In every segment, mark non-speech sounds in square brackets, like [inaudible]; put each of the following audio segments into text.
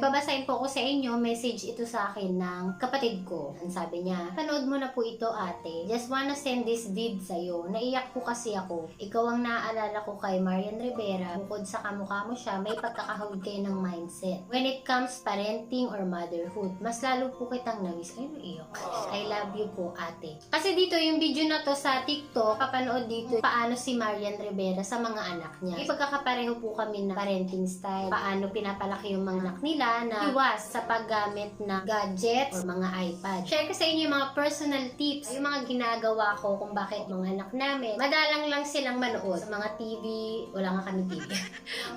May babasahin po ko sa inyo, message ito sa akin ng kapatid ko. Ang sabi niya, panood mo na po ito ate. Just wanna send this vid sa'yo. Naiyak po kasi ako. Ikaw ang naaalala ko kay Marian Rivera. Bukod sa kamukha mo siya, may pagkakahawig kayo ng mindset. When it comes parenting or motherhood, mas lalo po kitang namiss. Ay, naiyak. I love you po ate. Kasi dito, yung video na to sa TikTok, papanood dito paano si Marian Rivera sa mga anak niya. Ipagkakapareho po kami ng parenting style. Paano pinapalaki yung mga anak nila na iwas sa paggamit ng gadgets or mga iPad. Share ko sa inyo yung mga personal tips, yung mga ginagawa ko kung bakit mga anak namin. Madalang lang silang manood sa mga TV, wala nga kami TV.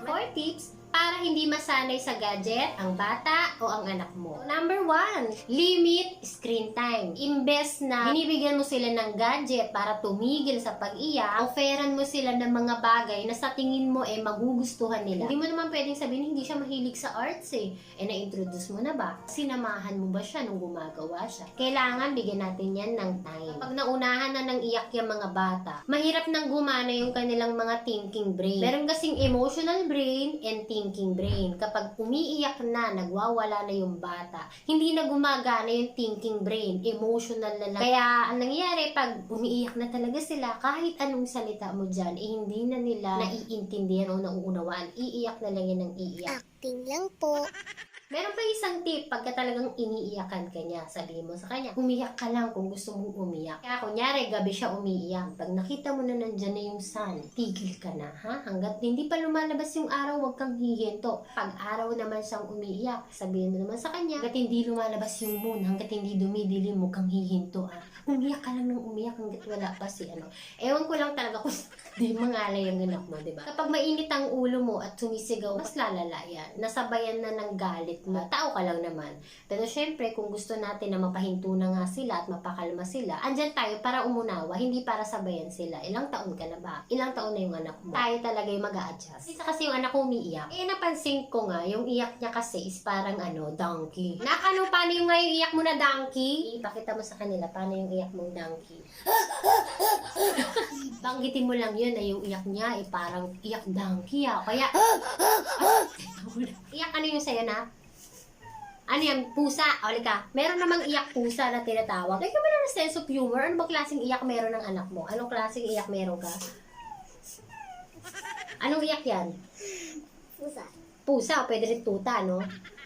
Four [laughs] tips para hindi masanay sa gadget ang bata o ang anak mo. Number one, limit screen time. Imbes na binibigyan mo sila ng gadget para tumigil sa pag-iyak, offeran mo sila ng mga bagay na sa tingin mo eh magugustuhan nila. Hindi mo naman pwedeng sabihin hindi siya mahilig sa arts eh. Eh na-introduce mo na ba? Sinamahan mo ba siya nung gumagawa siya? Kailangan bigyan natin yan ng time. Pag naunahan na ng iyak yung mga bata, mahirap nang gumana yung kanilang mga thinking brain. Meron kasing emotional brain and thinking brain. Kapag umiiyak na, nagwawala na yung bata, hindi na gumagana yung thinking brain. Emotional na lang. Kaya, ang nangyayari, pag umiiyak na talaga sila, kahit anong salita mo dyan, eh, hindi na nila naiintindihan o nauunawaan. Iiyak na lang yan ng iiyak. Acting lang po. Meron pa isang tip pagka talagang iniiyakan ka niya. Sabihin mo sa kanya, umiyak ka lang kung gusto mong umiyak. Kaya kunyari, gabi siya umiiyak. Pag nakita mo na nandyan na yung sun, tigil ka na, ha? Hanggat hindi pa lumalabas yung araw, huwag kang hihinto. Pag araw naman siyang umiiyak, sabihin mo naman sa kanya, hanggat hindi lumalabas yung moon, hanggat hindi dumidilim, huwag kang hihinto, ha? Umiyak ka lang ng umiyak hanggat wala pa si ano. Ewan ko lang talaga kung [laughs] di mangalay ang anak mo, di ba? Kapag mainit ang ulo mo at sumisigaw, mas lalala yan. Nasabayan na ng galit mo. Tao ka lang naman. Pero syempre, kung gusto natin na mapahinto na nga sila at mapakalma sila, andyan tayo para umunawa, hindi para sabayan sila. Ilang taon ka na ba? Ilang taon na yung anak mo? Tayo talaga yung mag adjust Isa kasi yung anak ko umiiyak. Eh, napansin ko nga, yung iyak niya kasi is parang ano, donkey. Nakano, paano yung nga yung iyak mo na donkey? Ipakita mo sa kanila, paano yung iyak mong donkey. [laughs] Banggitin mo lang yun na yung iyak niya eh parang iyak donkey ah. Kaya, [laughs] iyak ano yung sa'yo na? Ano yan? Pusa. O, ka. Meron namang iyak pusa na tinatawag. Like, naman ng sense of humor. Ano ba klaseng iyak meron ng anak mo? Anong klaseng iyak meron ka? Anong iyak yan? Pusa. Pusa, o pwede rin tuta, no?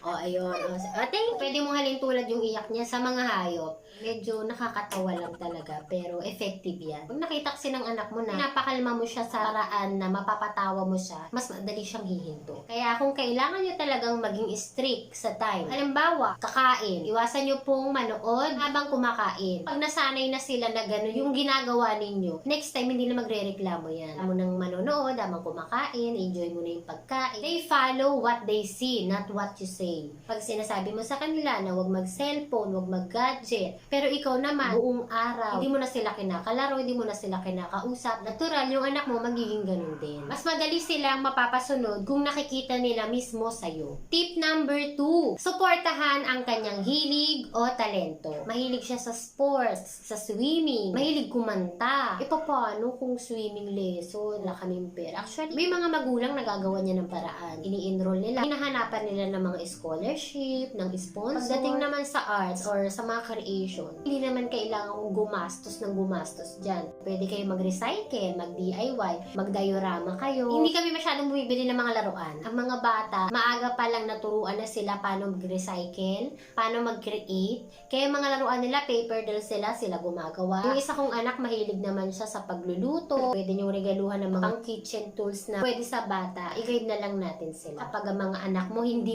O, ayun. O, ate, pwede mong halin tulad yung iyak niya sa mga hayop. Medyo nakakatawa lang talaga, pero effective yan. Pag nakita kasi ng anak mo na napakalma mo siya sa paraan na mapapatawa mo siya, mas madali siyang hihinto. Kaya kung kailangan nyo talagang maging strict sa time, halimbawa, kakain, iwasan nyo pong manood habang kumakain. Pag nasanay na sila na gano'n yung ginagawa ninyo, next time hindi na magre-reklamo yan. Alam mo nang manonood, habang kumakain, enjoy mo na yung pagkain. They follow what they see, not what you say. Pag sinasabi mo sa kanila na huwag mag-cellphone, huwag mag-gadget, pero ikaw naman, buong araw, hindi mo na sila kinakalaro, hindi mo na sila kinakausap. Natural, yung anak mo magiging ganun din. Mas madali silang mapapasunod kung nakikita nila mismo sa'yo. Tip number two, suportahan ang kanyang hilig o talento. Mahilig siya sa sports, sa swimming, mahilig kumanta. E paano kung swimming lesson, wala kaming pera? Actually, may mga magulang nagagawa niya ng paraan. Ini-enroll nila, hinahanapan nila ng mga scholarship, ng sponsor. Pagdating naman sa arts or sa mga creation, hindi naman kailangan gumastos ng gumastos dyan. Pwede kayo mag-recycle, mag-DIY, mag-diorama kayo. Hindi kami masyadong bumibili ng mga laruan. Ang mga bata, maaga pa lang naturuan na sila paano mag-recycle, paano mag-create. Kaya mga laruan nila, paper dolls sila, sila gumagawa. Yung isa kong anak, mahilig naman siya sa pagluluto. Pwede niyong regaluhan ng mga pang kitchen tools na pwede sa bata. I-guide na lang natin sila. Kapag ang mga anak mo hindi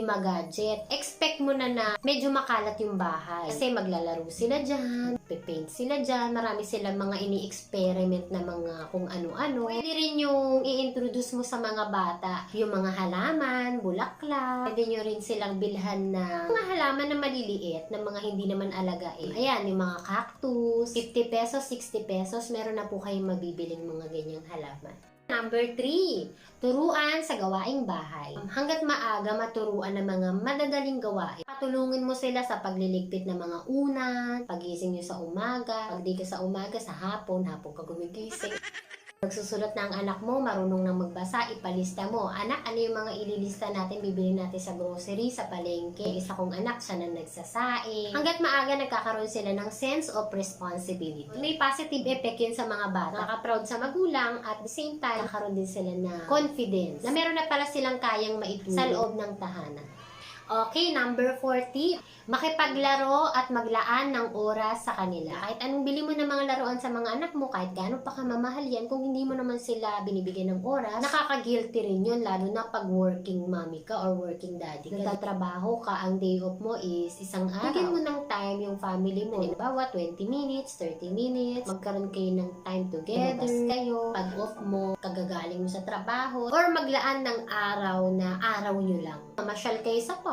mag-gadget, expect mo na na medyo makalat yung bahay. Kasi maglalaro sila dyan, pipaint sila dyan, marami silang mga ini-experiment na mga kung ano-ano. Pwede rin yung i-introduce mo sa mga bata, yung mga halaman, bulaklak. Pwede nyo rin silang bilhan na mga halaman na maliliit, na mga hindi naman alagain. Ayan, yung mga cactus, 50 pesos, 60 pesos, meron na po kayong mabibiling mga ganyang halaman. Number 3, turuan sa gawaing bahay. Hanggat maaga maturuan ng mga madadaling gawain. Patulungin mo sila sa pagliligpit ng mga unan, pagising nyo sa umaga, pag sa umaga, sa hapon, hapon ka gumigising. Magsusulat na ang anak mo, marunong nang magbasa, ipalista mo. Anak, ano yung mga ililista natin, bibili natin sa grocery, sa palengke. Isa kong anak, siya na nagsasaing. Hanggat maaga nagkakaroon sila ng sense of responsibility. May positive effect yun sa mga bata. Nakaka-proud sa magulang at the same time, nakaroon din sila na confidence na meron na pala silang kayang maitulong sa loob ng tahanan. Okay, number 40, makipaglaro at maglaan ng oras sa kanila. Kahit anong bili mo ng mga laruan sa mga anak mo, kahit gaano pa kamamahal yan, kung hindi mo naman sila binibigyan ng oras, nakaka-guilty rin yun, lalo na pag working mommy ka or working daddy ka. Nagtatrabaho ka, ang day off mo is isang araw. Bigyan mo ng time yung family mo. Halimbawa, 20 minutes, 30 minutes, magkaroon kayo ng time together, kayo, pag off mo, kagagaling mo sa trabaho, or maglaan ng araw na araw nyo lang. Masyal kayo sa park.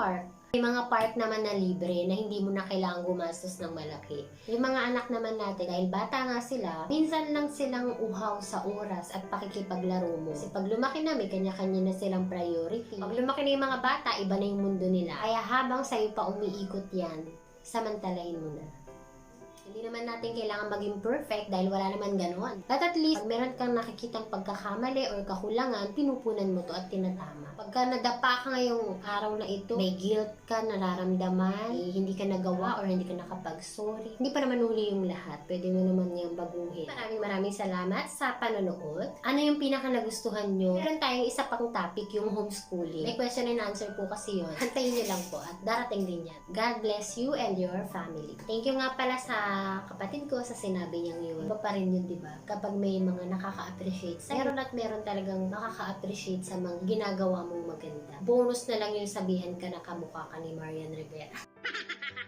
May mga park naman na libre na hindi mo na kailangan gumastos ng malaki. Yung mga anak naman natin, dahil bata nga sila, minsan lang silang uhaw sa oras at pakikipaglaro mo. Kasi pag lumaki na, may kanya-kanya na silang priority. Pag lumaki na yung mga bata, iba na yung mundo nila. Kaya habang sa'yo pa umiikot yan, samantalahin mo na. Hindi naman natin kailangan maging perfect dahil wala naman ganon. But at least, pag meron kang nakikitang pagkakamali or kakulangan, pinupunan mo to at tinatama. Pagka nadapa ka ngayong araw na ito, may guilt ka, nararamdaman, eh, hindi ka nagawa or hindi ka nakapag-sorry. Hindi pa naman huli yung lahat. Pwede mo naman niyang baguhin. Maraming maraming salamat sa panonood. Ano yung pinaka nagustuhan nyo? Meron tayong isa pang topic, yung homeschooling. May question and answer po kasi yun. Hantayin nyo lang po at darating din yan. God bless you and your family. Thank you nga pala sa kapatid ko sa sinabi niyang yun. Iba pa rin yun, di ba? Kapag may mga nakaka-appreciate sa meron at meron talagang nakaka-appreciate sa mga ginagawa mong maganda. Bonus na lang yung sabihan ka na kamukha ka ni Marian Rivera.